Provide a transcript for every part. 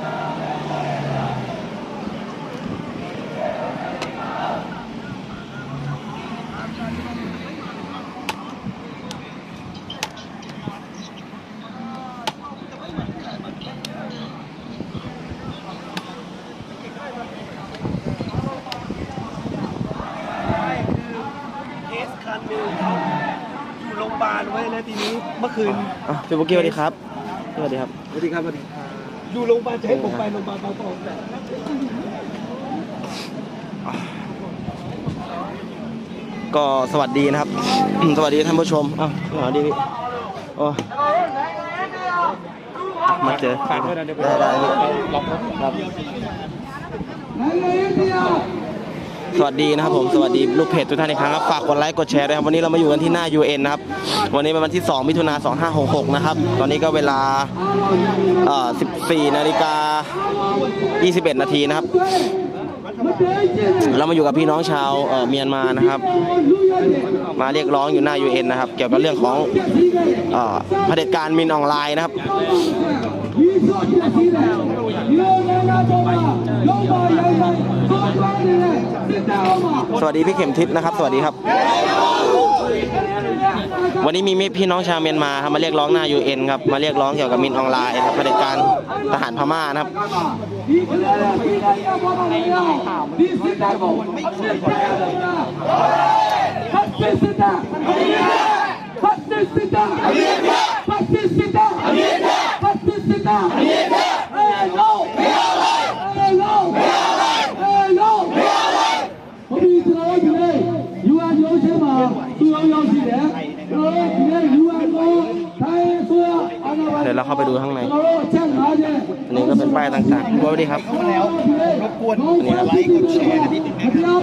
อยู่โรงพยาบาลไว้แล้วทีนี้เมื่อคืนอะพี่บุกกี้สวัสดีครับสวัสดีครับ สวัสดีครับสวัสดี อยู่โรงพยาบาลจะให้ผมไปโรงพยาบาลบางประกงแต่ก็สวัสดีนะครับ สวัสดีท่านผู้ชมอ้าวสวัสดีพี่โอ้มาเจอฝากด้วยนะเดี๋ยวได้ได้พี่ล็อกรถครับ สวัสดีนะครับผมสวัสดีลูกเพจทุกท่านอีกครั้งครับฝากกดไลค์กดแชร์ด้วยครับวันนี้เรามาอยู่กันที่หน้า UN นะครับวันนี้เป็นวันที่ 2 มิถุนา2566 นะครับ ตอนนี้ก็เวลาเอ่อ14นาฬิกา21 นาทีนะครับ เรามาอยู่กับพี่น้องชาวเอ่อเมียนมานะครับ มาเรียกร้องอยู่หน้า UN นะครับ เกี่ยวกับเรื่องของเอ่อเผด็จการมินออนไลน์นะครับ สวัสดีพี่เข็มทิศนะครับ สวัสดีครับ วันนี้มีพี่น้องชาวเมียนมาครับมาเรียกร้องหน้า UN ครับมาเรียกร้องเกี่ยวกับมินออนไลน์ครับเผด็จการทหารพม่านะครับ我 ดี๋ยวเราเข้าไปดูข้างในอันนี้ก็เป็นป้ายต่างๆสวัสดีครับรบกวนอันนี้ครับไลค์กดแชร์นิดนึงนะครับ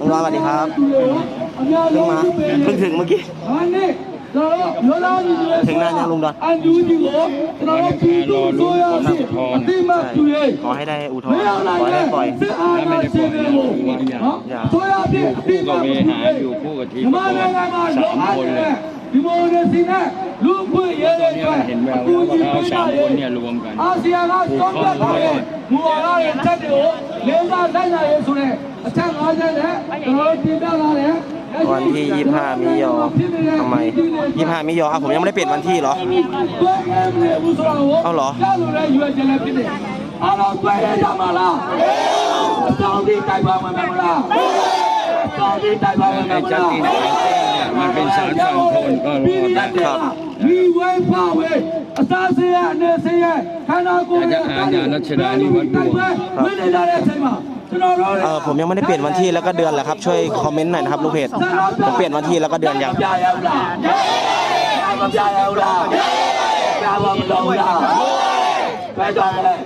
น้องรอนสวัสดีครับเพิ่งมาเพิ่งถึงเมื่อกี้ถึงหน้ายังลุงดอนรอลุงขออุทธรณ์ขอให้ได้อุทธรณ์ขอให้ได้ปล่อยถ้าไม่ได้ปล่อยเราอย่าอยู่คู่กับเวหาอยู่คู่กับทีมสามคนเลย ลูกผู้เยอะเลยด้วยกูยิงไม่ได้เลยอาเซียนก็ต้องไารทำเองมัวอะารจัดเดี๋ยเลี้งได้ได้ไหนสุดเลยอาจางร้อยได้เลยร้อยทีได้เลยวันที่ 25 มิยอทำไม 25 มิยออะผมยังไม่ได้เปลี่ยนวันที่เหรอ เอาเหรอเอาเราไปได้ยังมาละต้องดีใจบ้างไหมมาละ ชัดเจนมันเป็นสารสังคนก็รอได้ครับมีเว้พ่อเว้อาซาเซียเนเซียคานาโกะอาญารัชดานิวัตรไม่ได้ได้ใช่ไหมเออผมยังไม่ได้เปลี่ยนวันที่แล้วก็เดือนแหละครับช่วยคอมเมนต์หน่อยนะครับลูกเพจผมเปลี่ยนวันที่แล้วก็เดือนยังไปจอาเลย